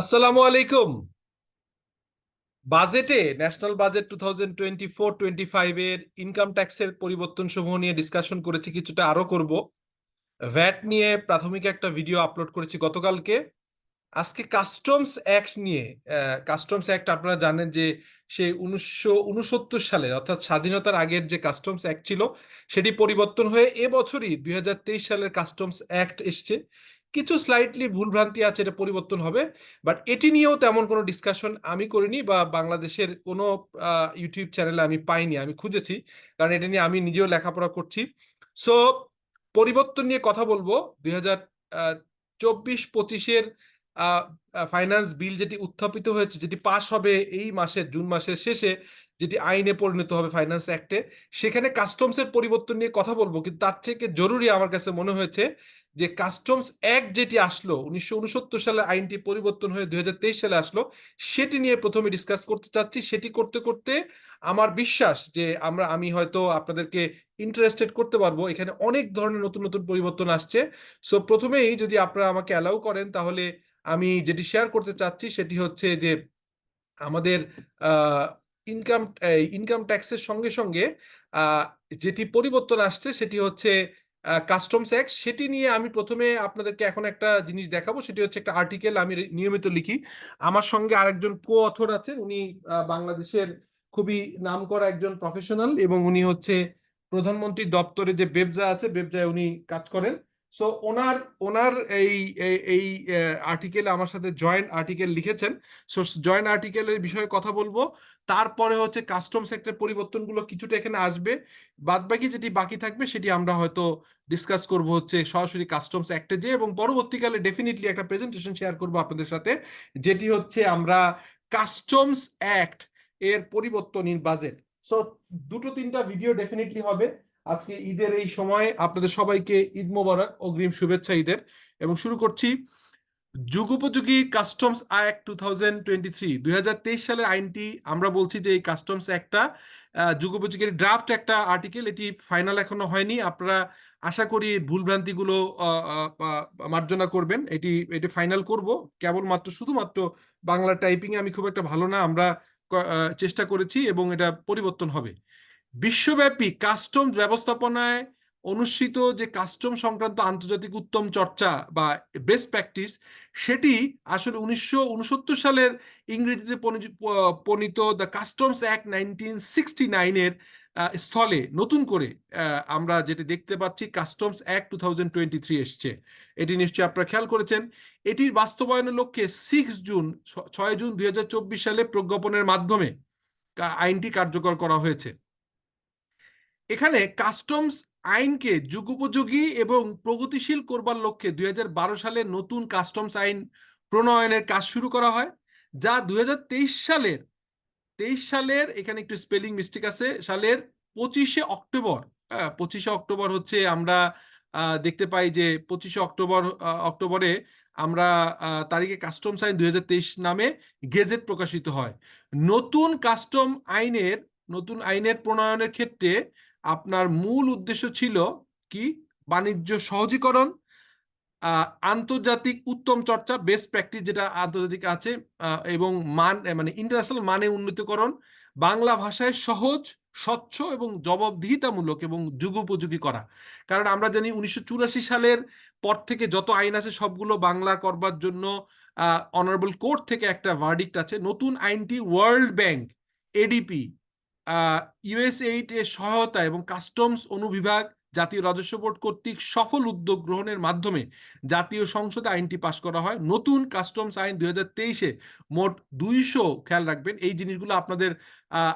আসসালামু আলাইকুম। বাজেটে, national budget two thousand twenty four, twenty five এর ইনকাম ট্যাক্সের পরিবর্তন সমূহ নিয়ে ডিসকাশন করেছি, কিছুটা আরও করব। ভ্যাট নিয়ে প্রাথমিক একটা ভিডিও আপলোড করেছি গতকালকে। আজকে কাস্টমস অ্যাক্ট নিয়ে কাস্টমস অ্যাক্ট আপনারা জানেন যে সেই উনিশশো উনসত্তর সালের, অর্থাৎ স্বাধীনতার আগের যে কাস্টমস অ্যাক্ট ছিল, সেটি পরিবর্তন হয়ে এবছরই দুই হাজার তেইশ সালের কাস্টমস অ্যাক্ট এসছে। কিছু স্লাইটলি ভুলভ্রান্তি আছে, এটা পরিবর্তন হবে। বাট এটি নিয়েও তেমন কোনো ডিসকাশন আমি করিনি বা বাংলাদেশের কোনো ইউটিউব চ্যানেলে আমি পাইনি, আমি খুঁজেছি। কারণ এটা নিয়ে আমি নিজেও লেখাপড়া করছি। সো পরিবর্তন নিয়ে কথা বলব। দুই হাজার চব্বিশ পঁচিশের ফাইন্যান্স বিল যেটি উত্থাপিত হয়েছে, যেটি পাশ হবে এই মাসের, জুন মাসের শেষে, যেটি আইনে পরিণত হবে ফাইন্যান্স অ্যাক্টে সেখানে কাস্টমসের পরিবর্তন নিয়ে কথা বলব। কিন্তু তার থেকে জরুরি আমার কাছে মনে হয়েছে যে কাস্টমস অ্যাক্ট যেটি আসলো, উনিশশো উনসত্তর সালে আইনটি পরিবর্তন হয়ে দু হাজার তেইশ সালে আসলো, সেটি নিয়ে প্রথমে ডিসকাস করতে চাচ্ছি। সেটি করতে করতে আমার বিশ্বাস যে আমরা, আমি হয়তো আপনাদেরকে ইন্টারেস্টেড করতে পারব। এখানে অনেক ধরনের নতুন নতুন পরিবর্তন আসছে। সো প্রথমেই যদি আপনারা আমাকে অ্যালাউ করেন, তাহলে আমি যেটি শেয়ার করতে চাচ্ছি, সেটি হচ্ছে যে আমাদের ইনকাম ইনকাম ট্যাক্সের সঙ্গে সঙ্গে যেটি পরিবর্তন আসছে, সেটি হচ্ছে কাস্টমস অ্যাক্ট সেটি নিয়ে আমি প্রথমে আপনাদেরকে এখন একটা জিনিস দেখাবো, সেটি হচ্ছে একটা আর্টিকেল আমি নিয়মিত লিখি। আমার সঙ্গে আরেকজন কো অথর আছেন, উনি বাংলাদেশের খুবই নাম করা একজন প্রফেশনাল এবং উনি হচ্ছে প্রধানমন্ত্রী দপ্তরে যে বেবজা আছে, বেবজায় উনি কাজ করেন। সো ওনার ওনার এই এই আর্টিকেলে আমার সাথে জয়েন্ট আর্টিকেল লিখেছেন। সো জয়েন্ট আর্টিকেলের বিষয়ে কথা বলব। তারপরে হচ্ছে কাস্টম সেক্টর পরিবর্তনগুলো কিছুটা এখানে আসবে। বাদ বাকি যেটি বাকি থাকবে সেটি আমরা হয়তো ডিসকাস করব হচ্ছে সরাসরি কাস্টমস অ্যাক্টে যে এবং পরবর্তীকালে ডেফিনেটলি একটা প্রেজেন্টেশন শেয়ার করব আপনাদের সাথে, যেটি হচ্ছে আমরা কাস্টমস অ্যাক্ট এর পরিবর্তন ইন বাজেট সো দুটো তিনটা ভিডিও ডেফিনেটলি হবে। আজকে ঈদের এই সময় আপনাদের সবাইকে ঈদ মোবারক, অগ্রিম শুভেচ্ছা ঈদের। এবং শুরু করছি যুগোপযোগী customs act two thousand twenty three দুই হাজার তেইশ সালের আইনটি আমরা বলছি যে এই কাস্টমস অ্যাক্টটা যুগোপযোগীর ড্রাফট একটা আর্টিকেল এটি ফাইনাল এখনও হয়নি। আপনারা আশা করি ভুলভ্রান্তিগুলো মার্জনা করবেন। এটি এটি ফাইনাল করব। কেবলমাত্র, শুধুমাত্র বাংলা টাইপিংয়ে আমি খুব একটা ভালো না, আমরা চেষ্টা করেছি এবং এটা পরিবর্তন হবে। বিশ্বব্যাপী কাস্টম ব্যবস্থাপনায় অনুষ্ঠিত যে কাস্টম সংক্রান্ত আন্তর্জাতিক উত্তম চর্চা বা বেস্ট প্র্যাকটিস সেটি আসলে উনিশশো উনসত্তর সালের ইংরেজিতে প্রণীত the customs act nineteen sixty নাইনের স্থলে নতুন করে আমরা যেটি দেখতে পাচ্ছি customs act two thousand twenty three এসছে। এটি নিশ্চয়ই আপনারা খেয়াল করেছেন। এটির বাস্তবায়নের লক্ষ্যে সিক্স জুন, ছয় জুন দুই হাজার চব্বিশ সালে প্রজ্ঞাপনের মাধ্যমে আইনটি কার্যকর করা হয়েছে। এখানে কাস্টমস আইনকে যুগোপযোগী এবং প্রগতিশীল করবার লক্ষ্যে দুই সালে নতুন কাস্টমস আইন প্রণয়নের কাজ শুরু করা হয়, যা দুই সালের, তেইশ সালের, এখানে একটু স্পেলিং মিস্টেক আছে, সালের পঁচিশে অক্টোবর পঁচিশে অক্টোবর হচ্ছে আমরা দেখতে পাই যে পঁচিশে অক্টোবর অক্টোবরে আমরা তারিখে কাস্টমস আইন দুই হাজার তেইশ নামে গেজেট প্রকাশিত হয়। নতুন কাস্টম আইনের, নতুন আইনের প্রণয়নের ক্ষেত্রে আপনার মূল উদ্দেশ্য ছিল কি? বাণিজ্য সহজীকরণ আন্তর্জাতিক উত্তম চর্চা বেস্ট প্র্যাকটিস যেটা আন্তর্জাতিক আছে এবং মান মানে ইন্টারন্যাশনাল মানে উন্নতিকরণ, বাংলা ভাষায় সহজ, স্বচ্ছ এবং জবাবদিহিতামূলক এবং যুগোপযোগী করা। কারণ আমরা জানি উনিশশো চুরাশি সালের পর থেকে যত আইন আছে সবগুলো বাংলা করবার জন্য অনারেবল কোর্ট থেকে একটা ভার্ডিক্ট আছে। নতুন আইনটি ওয়ার্ল্ড ব্যাংক এডিপি ইউএসএইড এর সহায়তা এবং কাস্টমস অনুবিভাগ জাতীয় রাজস্ব বোর্ড কর্তৃক সফল উদ্যোগ গ্রহণের মাধ্যমে জাতীয় সংসদে আইনটি পাশ করা হয়। নতুন কাস্টমস আইন দুই হাজার তেইশে মোট দুইশো, খেয়াল রাখবেন, এই জিনিসগুলো আপনাদের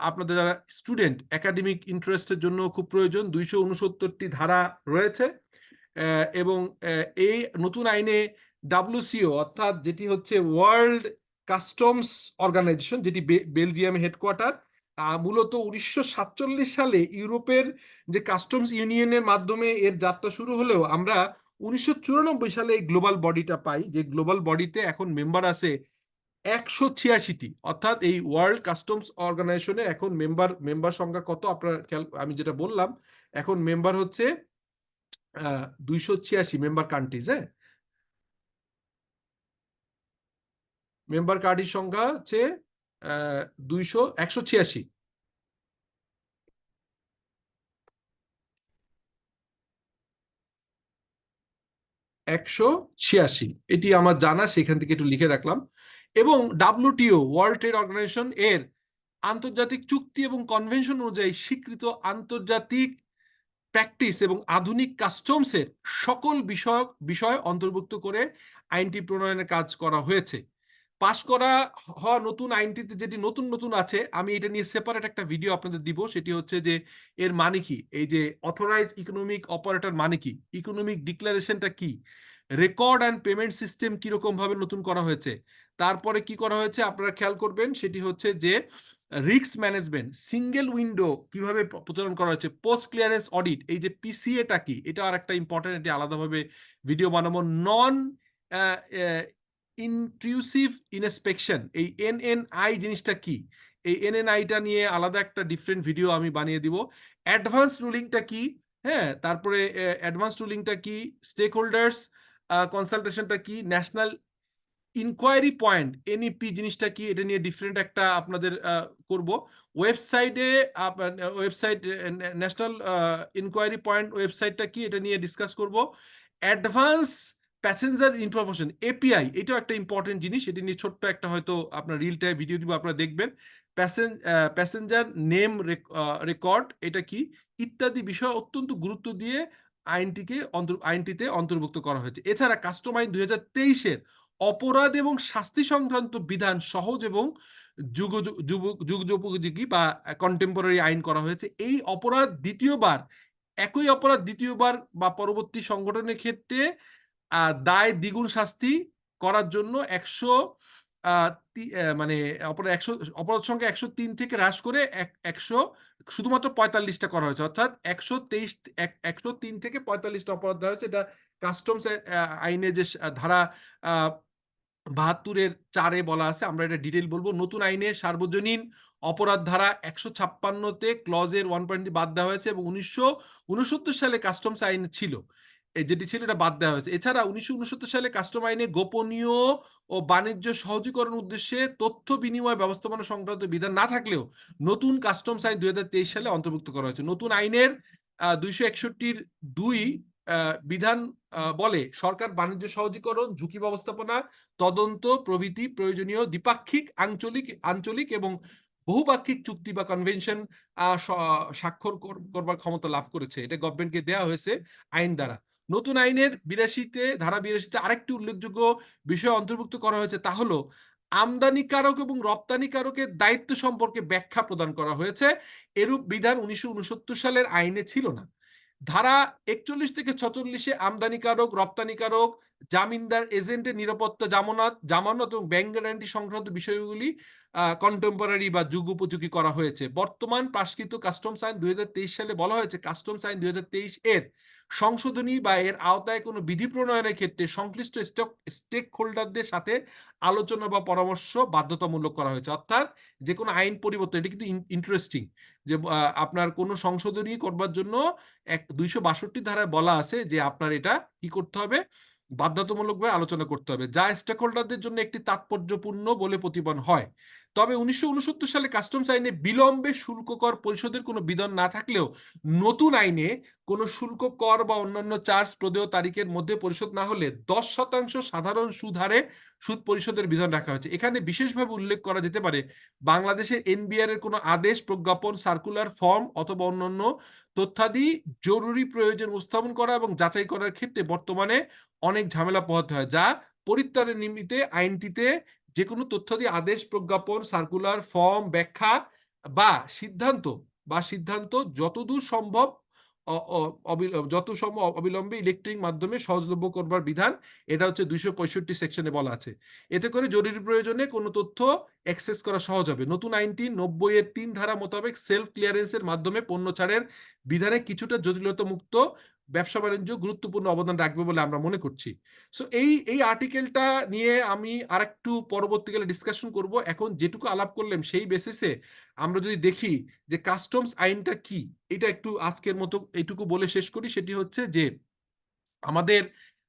আপনাদের যারা স্টুডেন্ট একাডেমিক ইন্টারেস্টের জন্য খুব প্রয়োজন। দুইশো উনসত্তরটি ধারা রয়েছে এবং এই নতুন আইনে ডাব্লিউসিও অর্থাৎ যেটি হচ্ছে ওয়ার্ল্ড কাস্টমস অর্গানাইজেশন যেটি বেলজিয়ামে হেডকোয়ার্টার মূলত উনিশশো সাতচল্লিশ সালে ইউরোপের যে কাস্টমস ইউনিয়নের মাধ্যমে এর যাত্রা শুরু হলেও আমরা উনিশশো চুরানব্বই সালে এই গ্লোবাল বডিটা পাই, যে গ্লোবাল বডিতে এখন মেম্বার আছে একশো ছিয়াশিটি। অর্থাৎ এই ওয়ার্ল্ড কাস্টমস অর্গানাইজেশনের এখন মেম্বার মেম্বার সংখ্যা কত? আপনার আমি যেটা বললাম, এখন মেম্বার হচ্ছে দুইশো ছিয়াশি মেম্বার কান্ট্রিজ হ্যাঁ? মেম্বার কার্ডের সংখ্যা হচ্ছে দুইশো, একশো ছিয়াশি। একশো ছিয়াশি। এটি আমার জানা, সেখান থেকে একটু লিখে রাখলাম। এবং ডাব্লিউটিও ওয়ার্ল্ড ট্রেড অর্গানাইজেশন এর আন্তর্জাতিক চুক্তি এবং কনভেনশন অনুযায়ী স্বীকৃত আন্তর্জাতিক প্র্যাকটিস এবং আধুনিক কাস্টমসের সকল বিষয়ক বিষয় অন্তর্ভুক্ত করে আইনটি প্রণয়নের কাজ করা হয়েছে। পাশ করা হওয়া নতুন আইনটিতে যেটি নতুন নতুন আছে, আমি এটা নিয়ে সেপারেট একটা ভিডিও আপনাদের দিব। সেটি হচ্ছে যে, এর মানে কি? এই যে অথরাইজ ইকোনমিক অপারেটর মানে কি? ইকোনমিক ডিক্লারেশনটা কি? রেকর্ড অ্যান্ড পেমেন্ট সিস্টেম কীরকম ভাবে নতুন করা হয়েছে? তারপরে কি করা হয়েছে? আপনারা খেয়াল করবেন, সেটি হচ্ছে যে রিস্ক ম্যানেজমেন্ট সিঙ্গেল উইন্ডো কীভাবে প্রচলন করা হয়েছে? পোস্ট ক্লিয়ারেন্স অডিট এই যে পিসিএটা কি? এটা আর একটা ইম্পর্টেন্ট এটি আলাদাভাবে ভিডিও বানাবো। নন ইনক্লুসিভ ইনস্পেকশন এই এনএনআই জিনিসটা কি? এই এনএনআইটা নিয়ে আলাদা একটা ডিফারেন্ট ভিডিও আমি বানিয়ে দিব। অ্যাডভান্স রুলিংটা কি? হ্যাঁ তারপরে অ্যাডভান্স রুলিংটা কি? স্টেক হোল্ডার্স কনসালটেশনটা কি? ন্যাশনাল ইনকোয়ারি পয়েন্ট এনইপি জিনিসটা কি? এটা নিয়ে ডিফারেন্ট একটা আপনাদের করব। ওয়েবসাইটে ওয়েবসাইট ন্যাশনাল ইনকোয়ারি পয়েন্ট ওয়েবসাইটটা কি? এটা নিয়ে ডিসকাস করব। অ্যাডভান্স প্যাসেঞ্জার ইনফরমেশন এপিআই এটাও একটা ইম্পর্টেন্ট জিনিস। এটি নিয়ে ছোট্ট একটা হয়তো আপনার রিল টাইম ভিডিও দিব, আপনারা দেখবেন। প্যাসেঞ্জার নেম রেকর্ড এটা কি? ইত্যাদি বিষয় অত্যন্ত গুরুত্ব দিয়ে আইনটিকে আইনটিতে অন্তর্ভুক্ত করা হয়েছে। এছাড়া কাস্টম আইন দুই হাজার অপরাধ এবং শাস্তি সংক্রান্ত বিধান সহজ এবং যুগ যুগোপযোগী বা কন্টেম্পোরারি আইন করা হয়েছে। এই অপরাধ দ্বিতীয়বার, একই অপরাধ দ্বিতীয়বার বা পরবর্তী সংগঠনের ক্ষেত্রে দায় দ্বিগুণ শাস্তি করার জন্য একশো মানে অপরাধ একশো, অপরাধ সংখ্যা একশো তিন থেকে হ্রাস করে একশো, শুধুমাত্র পঁয়তাল্লিশটা করা হয়েছে। অর্থাৎ একশো তেইশ একশো তিন থেকে পঁয়তাল্লিশটা অপরাধ দেওয়া হয়েছে। এটা কাস্টমস আইনে যে ধারা বাহাত্তরের চারে বলা আছে, আমরা এটা ডিটেল বলব। নতুন আইনে সার্বজনীন অপরাধ ধারা একশো ছাপ্পান্নতে ক্লজের ওয়ান পয়েন্ট বাদ দেওয়া হয়েছে এবং উনিশশো, উনসত্তর সালে কাস্টমস আইন ছিল। যেটি ছিল এটা বাদ দেওয়া হয়েছে। এছাড়া উনিশশো উনসত্তর সালে কাস্টম আইনে গোপনীয় ও বাণিজ্য সহজীকরণ উদ্দেশ্যে তথ্য বিনিময় ব্যবস্থাপনা সংক্রান্ত বিধান না থাকলেও নতুন কাস্টমস আইন দুই হাজার তেইশ সালে অন্তর্ভুক্ত করা হয়েছে। নতুন আইনের দুইশো একষট্টির দুই বিধান বলে সরকার বাণিজ্য সহজীকরণ, ঝুঁকি ব্যবস্থাপনা, তদন্ত, প্রভৃতি, প্রয়োজনীয় দ্বিপাক্ষিক, আঞ্চলিক আঞ্চলিক এবং বহুপাক্ষিক চুক্তি বা কনভেনশন স্বাক্ষর করবার ক্ষমতা লাভ করেছে। এটা গভর্নমেন্টকে দেওয়া হয়েছে আইন দ্বারা। নতুন আইনের বিরাশিতে, ধারা বিরাশিতে আরেকটি উল্লেখযোগ্য বিষয় অন্তর্ভুক্ত করা হয়েছে তা হলো, আমদানিকারক এবং রপ্তানিকারকের দায়িত্ব সম্পর্কে ব্যাখ্যা প্রদান করা হয়েছে। এরূপ বিধান উনিশশো উনসত্তর সালের আইনে ছিল না। ধারা একচল্লিশ থেকে ছচল্লিশে আমদানিকারক, রপ্তানিকারক জামিনদার এজেন্টের নিরাপত্তা জামানত জামানত এবং ব্যাংক গ্যারান্টি সংক্রান্ত বিষয়গুলি কন্টেম্পোরারি বা যুগ উপযোগী করা হয়েছে। বর্তমান প্রাস্কৃত কাস্টমস আইন দু হাজার তেইশ সালে বলা হয়েছে কাস্টমস আইন দু হাজার তেইশ এর সংশোধনী বা এর আওতায় কোনো বিধি প্রণয়নের ক্ষেত্রে সংশ্লিষ্ট স্টক স্টেক হোল্ডারদের সাথে আলোচনা বা পরামর্শ বাধ্যতামূলক করা হয়েছে। অর্থাৎ যে কোনো আইন পরিবর্তন, এটা কিন্তু ইন্টারেস্টিং যে আপনার কোনো সংশোধনী করবার জন্য এক দুইশো বাষট্টি ধারায় বলা আছে যে আপনার এটা কি করতে হবে? বাধ্যতামূলকভাবে আলোচনা করতে হবে। যা স্টেক হোল্ডারদের জন্য একটি তাৎপর্যপূর্ণ বলে প্রতিপন্ন হয়। তবে উনিশশো উনসত্তর সালে কাস্টমস আইনে বিলম্বে শুল্ক কর পরিশোধের কোনো বিধান না থাকলেও নতুন আইনে কোনো শুল্ক কর বা অন্যান্য চার্জ প্রদেয় তারিখের মধ্যে পরিশোধ না হলে দশ শতাংশ সাধারণ সুদ হারে সুদ পরিশোধের বিধান রাখা হয়েছে। এখানে বিশেষভাবে উল্লেখ করা যেতে পারে, বাংলাদেশের এনবিআর এর কোনো আদেশ, প্রজ্ঞাপন, সার্কুলার, ফর্ম অথবা অন্যান্য তথ্যাদি জরুরি প্রয়োজন উপস্থাপন করা এবং যাচাই করার ক্ষেত্রে বর্তমানে অনেক ঝামেলা পোহাতে হয়, যা পরিত্রাণের নিমিত্তে আইনটিতে যে কোনো তথ্যাদি আদেশ, প্রজ্ঞাপন সার্কুলার ফর্ম ব্যাখ্যা বা সিদ্ধান্ত বা সিদ্ধান্ত যতদূর সম্ভব যত সম্ভব অবিলম্বে ইলেকট্রিক মাধ্যমে সহজলভ্য করবার বিধান, এটা হচ্ছে দুইশো পঁয়ষট্টি সেকশনে বলা আছে। এতে করে জরুরি প্রয়োজনে কোনো তথ্য অ্যাক্সেস করা সহজ হবে। নতুন আইনটি নব্বই এর তিন ধারা মোতাবেক সেলফ ক্লিয়ারেন্সের মাধ্যমে পণ্য ছাড়ের বিধানে কিছুটা জটিলতা মুক্ত ব্যবসা বাণিজ্য গুরুত্বপূর্ণ অবদান রাখবে বলে আমরা মনে করছি। সো এই এই আর্টিকেলটা নিয়ে আমি আরেকটু পরবর্তীকালে ডিসকাশন করব। এখন যেটুকু আলাপ করলাম সেই বেসিসে আমরা যদি দেখি যে কাস্টমস আইনটা কি এটা একটু আজকের মতো এইটুকু বলে শেষ করি। সেটি হচ্ছে যে আমাদের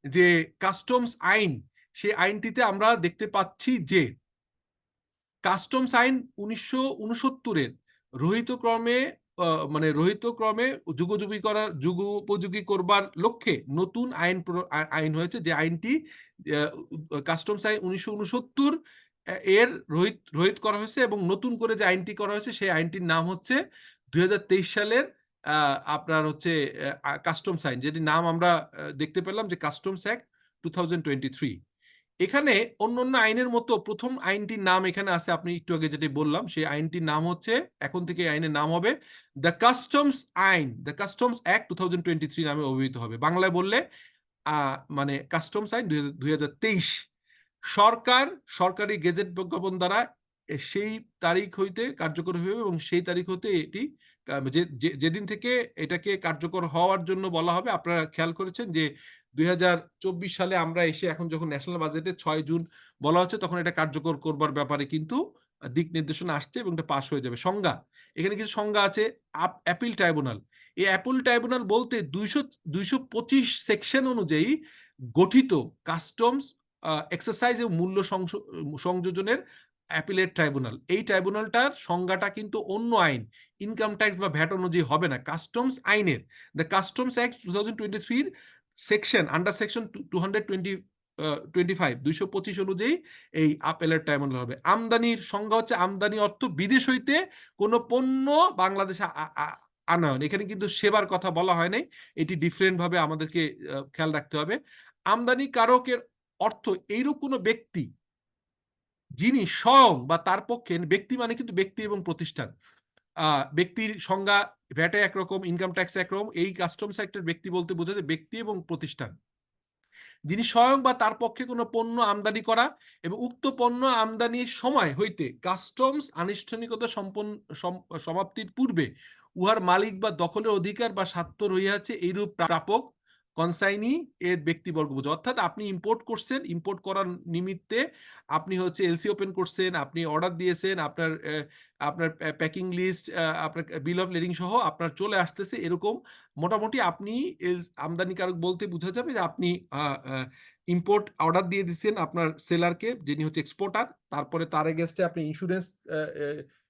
যে কাস্টমস আইন সেই আইনটিতে আমরা দেখতে পাচ্ছি যে কাস্টমস আইন উনিশশো উনসত্তরের রহিত ক্রমে আহ, মানে রহিত ক্রমে যুগোযুগী করার, যুগোপযোগী করবার লক্ষ্যে নতুন আইন আইন হয়েছে যে আইনটি কাস্টমস আইন উনিশশো উনসত্তর এর রহিত রহিত করা হয়েছে এবং নতুন করে যে আইনটি করা হয়েছে সেই আইনটির নাম হচ্ছে দুই হাজার তেইশ সালের আপনার হচ্ছে কাস্টমস আইন, যেটির নাম আমরা দেখতে পেলাম যে কাস্টমস অ্যাক্ট টু এখানে অন্য অন্য আইনের মতো প্রথম আইনটির নাম এখানে আছে, আপনি একটু আগে যেটি বললাম, সেই আইনটির নাম হচ্ছে, এখন থেকে আইনের নাম হবে দ্য কাস্টমস আইন the customs act two thousand নামে অভিহিত হবে। বাংলায় বললে মানে কাস্টমস আইন দুই হাজার তেইশ। সরকার, সরকারি গেজেট বিজ্ঞাপন দ্বারা সেই তারিখ হইতে কার্যকর হবে এবং সেই তারিখ হতে এটি যেদিন থেকে এটাকে কার্যকর হওয়ার জন্য বলা হবে, আপনারা খেয়াল করেছেন যে দুই হাজার চব্বিশ সালে আমরা এসে এখন যখন ন্যাশনাল বাজেটে ছয় জুন বলা হচ্ছে, তখন এটা কার্যকর করবার ব্যাপারে কিন্তু দিক নির্দেশনা আসছে এবং এটা পাশ হয়ে যাবে। সংজ্ঞা, এখানে কিছু সংজ্ঞা আছে অ্যাপিল ট্রাইব্যুনাল এই অ্যাপিল ট্রাইব্যুনাল বলতে দুইশো দুইশো পঁচিশ সেকশন অনুযায়ী গঠিত কাস্টমস এক্সারসাইজ এবং মূল্য সংযোজনের অ্যাপিলেট ট্রাইব্যুনাল এই ট্রাইব্যুনালটার সংজ্ঞাটা কিন্তু অন্য আইন ইনকাম ট্যাক্স বা ভ্যাট অনুযায়ী হবে না কাস্টমস আইনের। The customs act two thousand twenty থ্রির section under section two hundred twenty twenty five দুইশো পঁচিশ অনুযায়ী এই আপেলের ট্রাইব্যুনাল হবে। আমদানির সংজ্ঞা হচ্ছে আমদানি অর্থ বিদেশ হইতে কোনো পণ্য বাংলাদেশে আনয়ন। এখানে কিন্তু সেবার কথা বলা হয় নাই। এটি ডিফারেন্ট ভাবে আমাদেরকে খেয়াল রাখতে হবে। আমদানি কারকের অর্থ এইরূপ কোনো ব্যক্তি, যিনি স্বয়ং বা তার পক্ষে, ব্যক্তি মানে কিন্তু ব্যক্তি এবং প্রতিষ্ঠান। ব্যক্তির সংজ্ঞা ভ্যাটে একরকম ইনকাম ট্যাক্স একরকম, এই কাস্টমস অ্যাক্টের ব্যক্তি বলতে বোঝা যায় ব্যক্তি এবং প্রতিষ্ঠান। যিনি স্বয়ং বা তার পক্ষে কোনো পণ্য আমদানি করা এবং উক্ত পণ্য আমদানির সময় হইতে কাস্টমস আনুষ্ঠানিকতা সম্পন্ন সমাপ্তির পূর্বে উহার মালিক বা দখলের অধিকার বা স্বার্থ রইয়াছে এইরূপ প্রাপক কনসাইনি এর ব্যক্তিবর্গ বোঝা অর্থাৎ আপনি ইম্পোর্ট করছেন ইম্পোর্ট করার নিমিত্তে আপনি হচ্ছে এলসি ওপেন করছেন, আপনি অর্ডার দিয়েছেন, আপনার আপনার প্যাকিং লিস্ট আপনার বিল অফ লেডিং সহ আপনার চলে আসতেছে এরকম। মোটামুটি আপনি আমদানিকারক বলতে বোঝা যাবে যে আপনি ইম্পোর্ট অর্ডার দিয়ে দিচ্ছেন আপনার সেলারকে যিনি হচ্ছে এক্সপোর্টার তারপরে তার এগেনস্টে আপনি ইন্স্যুরেন্স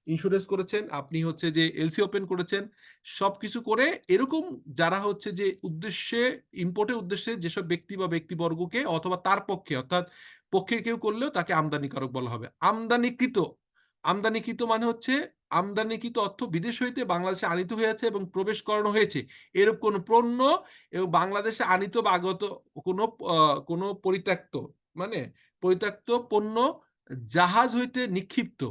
ইন্স্যুরেন্স করেছেন, আপনি হচ্ছে যে এলসি ওপেন করেছেন সব কিছু করে এরকম যারা হচ্ছে যে উদ্দেশ্যে ইম্পোর্টের উদ্দেশ্যে যেসব ব্যক্তি বা ব্যক্তিবর্গকে অথবা তার পক্ষে, অর্থাৎ পক্ষে কেউ করলেও তাকে আমদানিকারক বলা হবে। আমদানিকৃত আমদানিকৃত মানে হচ্ছে আমদানিকৃত অর্থ বিদেশ হইতে বাংলাদেশে আনিত হয়েছে এবং প্রবেশ করানো হয়েছে। এরূপ কোনো পণ্য এবং বাংলাদেশে আনিত বা আগত কোনো কোনো পরিত্যক্ত মানে পরিত্যক্ত পণ্য জাহাজ হইতে নিক্ষিপ্ত।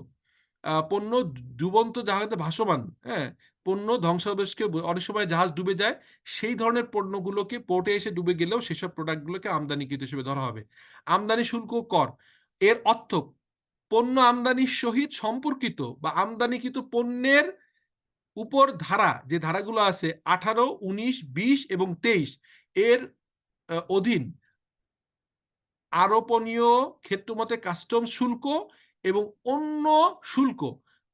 পণ্য ডুবন্ত জাহাজে ভাসমান হ্যাঁ? পণ্য ধ্বংসাবশেষকে অনেক সময় জাহাজ ডুবে যায়। সেই ধরনের পণ্যগুলোকে পোর্টে এসে ডুবে গেলেও সেসব প্রোডাক্টগুলোকে আমদানিকৃত হিসেবে ধরা হবে। আমদানি শুল্ক কর। এর অর্থ, পণ্য আমদানির সহিত সম্পর্কিত বা আমদানিকৃত পণ্যের উপর ধারা, যে ধারাগুলো আছে, আঠারো, উনিশ, বিশ এবং তেইশ, এর অধীন। আরোপনীয় ক্ষেত্রমতে কাস্টম শুল্ক এবং অন্য শুল্ক,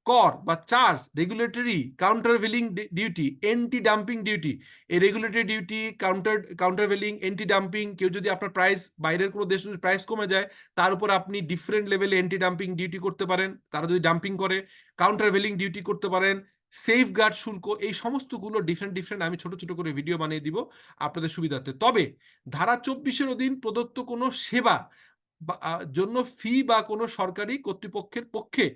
কর বা charge regulatory countervailing duty anti dumping duty এই regulatory duty counter countervailing anti dumping কেউ যদি আপনার প্রাইস বাইরের কোনো দেশ যদি প্রাইস কমে যায়, তার উপর আপনি ডিফারেন্ট লেভেলে এন্টি ডাম্পিং ডিউটি করতে পারেন। তারা যদি ডাম্পিং করে কাউন্টারভেলিং ডিউটি করতে পারেন সেফ গার্ড শুল্ক, এই সমস্তগুলো ডিফারেন্ট ডিফারেন্ট আমি ছোট ছোট করে ভিডিও বানিয়ে দিব আপনাদের সুবিধার্থে। তবে ধারা চব্বিশের অধীন প্রদত্ত কোনো সেবা জন্য ফি বা কোনো সরকারি কর্তৃপক্ষের পক্ষে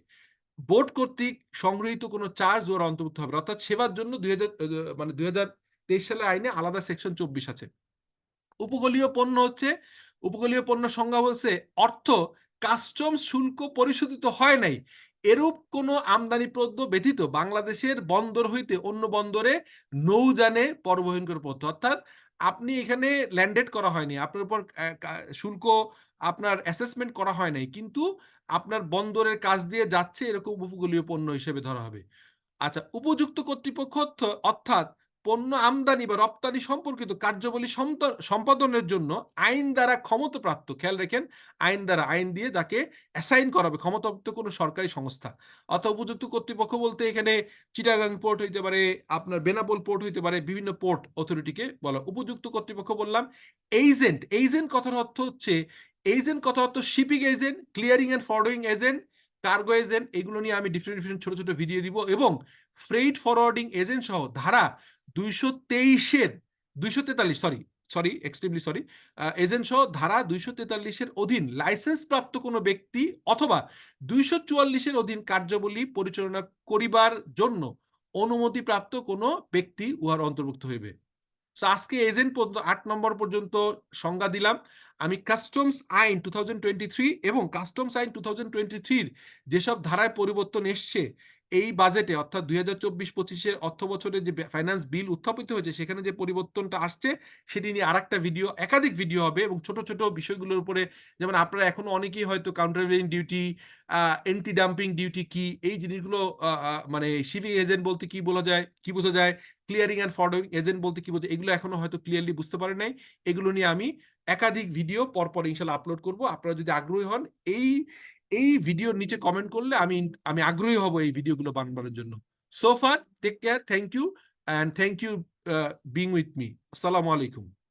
বোর্ড কর্তৃক সংগৃহীত কোনো চার্জ ওর অন্তর্ভুক্ত হবে। অর্থাৎ সেবার জন্য দু হাজার মানে দুই সালের আইনে আলাদা সেকশন চব্বিশ আছে। উপকূলীয় পণ্য হচ্ছে, উপকূলীয় পণ্য সংজ্ঞা বলছে, অর্থ কাস্টমস শুল্ক পরিশোধিত হয় নাই। এরূপ কোনো আমদানি পদ্য ব্যতীত বাংলাদেশের বন্দর হইতে অন্য বন্দরে নৌযানে পরিবহন করে পথ অর্থাৎ আপনি এখানে ল্যান্ডেড করা হয়নি। আপনার উপর শুল্ক আপনার অ্যাসেসমেন্ট করা হয় নাই, কিন্তু আপনার বন্দরের কাজ দিয়ে যাচ্ছে এরকম উপকূলীয় পণ্য হিসেবে ধরা হবে। আচ্ছা উপযুক্ত কর্তৃপক্ষ অর্থ- অর্থাৎ পণ্য আমদানি বা রপ্তানি সম্পর্কিত কার্যাবলী সম্প- সম্পাদনের জন্য আইন দ্বারা ক্ষমতাপ্রাপ্ত, খেয়াল রেখেন, আইন দ্বারা আইন দিয়ে যাকে অ্যাসাইন করাবে, ক্ষমতাপ্রাপ্ত কোনো সরকারি সংস্থা। অথবা উপযুক্ত কর্তৃপক্ষ বলতে এখানে চিটাগাং পোর্ট হইতে পারে, আপনার বেনাপোল পোর্ট হইতে পারে, বিভিন্ন পোর্ট অথরিটিকে বলা। উপযুক্ত কর্তৃপক্ষ বললাম এইজেন্ট এইজেন্ট কথার অর্থ হচ্ছে এজেন্ট কথা অর্থ shipping agent clearing and forwarding agent cargo agent এগুলো নিয়ে আমি ডিফারেন্ট ডিফারেন্ট ছোট ছোট ভিডিও দিব এবং ফ্রেইট ফরওয়ার্ডিং এজেন্ট সহ ধারা দুইশো তেইশের, দুইশো তেতাল্লিশ sorry sorry extremely sorry agent সহ ধারা দুইশো তেতাল্লিশের অধীন লাইসেন্স প্রাপ্ত কোনো ব্যক্তি অথবা দুইশো চুয়াল্লিশের অধীন কার্যাবলী পরিচালনা করিবার জন্য অনুমতিপ্রাপ্ত কোনো ব্যক্তি উহার অন্তর্ভুক্ত হইবে। সো আজকে এজেন্ট পর্যন্ত আট নম্বর পর্যন্ত সংজ্ঞা দিলাম। আমি কাস্টমস আইন টু এবং কাস্টমস আইন টু থাউজেন্ড যেসব ধারায় পরিবর্তন এসছে এই বাজেটে অর্থাৎ দুই হাজার চব্বিশ পঁচিশের অর্থ বছরে যে ফাইন্যান্স বিল উত্থাপিত হয়েছে, সেখানে যে পরিবর্তনটা আসছে, সেটি নিয়ে আরেকটা ভিডিও একাধিক ভিডিও হবে এবং ছোট ছোট বিষয়গুলোর উপরে, যেমন আপনারা এখনও অনেকেই হয়তো countervailing duty anti dumping duty কি, এই জিনিসগুলো মানে শিপিং এজেন্ট বলতে কি বলা যায়, কি বোঝা যায় ক্লিয়ারিং অ্যান্ড ফরওয়ার্ডিং এজেন্ট বলতে কি বোঝায় এগুলো এখনও হয়তো ক্লিয়ারলি বুঝতে পারে নাই। এগুলো নিয়ে আমি একাধিক ভিডিও পরপর ইনশাল্লাহ আপলোড করব। আপনারা যদি আগ্রহী হন, এই এই ভিডিওর নিচে কমেন্ট করলে আমি আমি আগ্রহী হব এই ভিডিওগুলো বানানোর জন্য। So far take care thank you and thank you being with me আসসালামু আলাইকুম